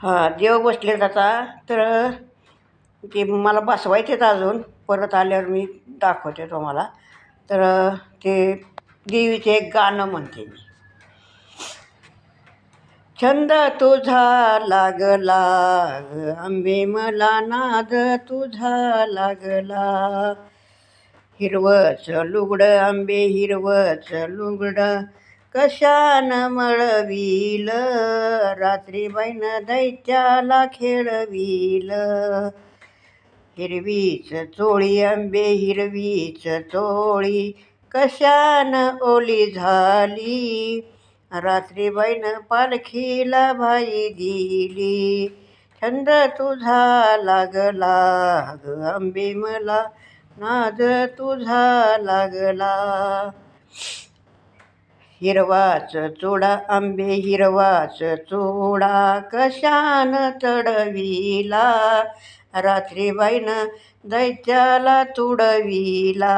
हां देव बसलेत आता तर ते मला बसवायचेत अजून. परत आल्यावर मी दाखवते तुम्हाला. तर ते देवीचे एक गाणं म्हणते मी. छंद तुझा लागला आंबे मला नाद तुझा लागला हिरवच लुगडं आंबे हिरवच लुगडं कशान मळवील? रात्री बैन दैत्याला खेळवील. हिरवीच चोळी आंबे हिरवीच चोळी कशान ओली झाली? रात्री बैन पालखीला भाई दिली छंद तुझा लागला ग आंबे मला नाद तुझा लागला. हिरवाच चुडा आंबे हिरवाच चुडा कशान चढविला? रात्रीबाईनं दैत्याला तुडविला.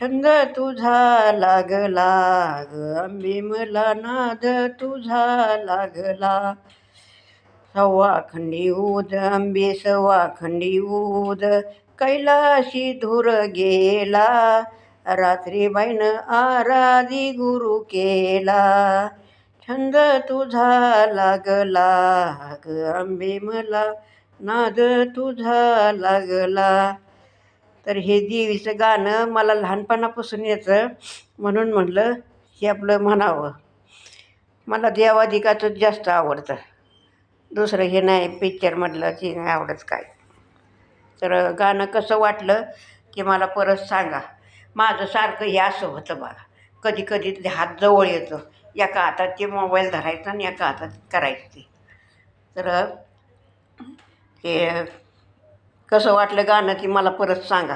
छंद तुझा लागला ग आंबे मला नाद तुझा लागला. सव्वा खंडी ऊद आंबे सव्वा खंडी ऊद कैलाशी धूर गेला. रात्री बैन आराधी गुरु केला. छंद तुझा लागला. ग आंबे मला नाद तुझा लागला. तर हे देवीचं गाणं मला लहानपणापासून येतं म्हणून म्हटलं हे आपलं म्हणावं. मला देवाधिकाचंच जास्त आवडतं. दुसरं हे नाही पिक्चरमधलं ते नाही आवडत काय. तर गाणं कसं वाटलं की मला परत सांगा. माझं सारखं हे असं होतं बघा. कधी कधी ते हात जवळ येतं. एका हातात ते मोबाईल धरायचा आणि एका हातात करायचं ते. तर ते कसं वाटलं गाणं ती मला परत सांगा.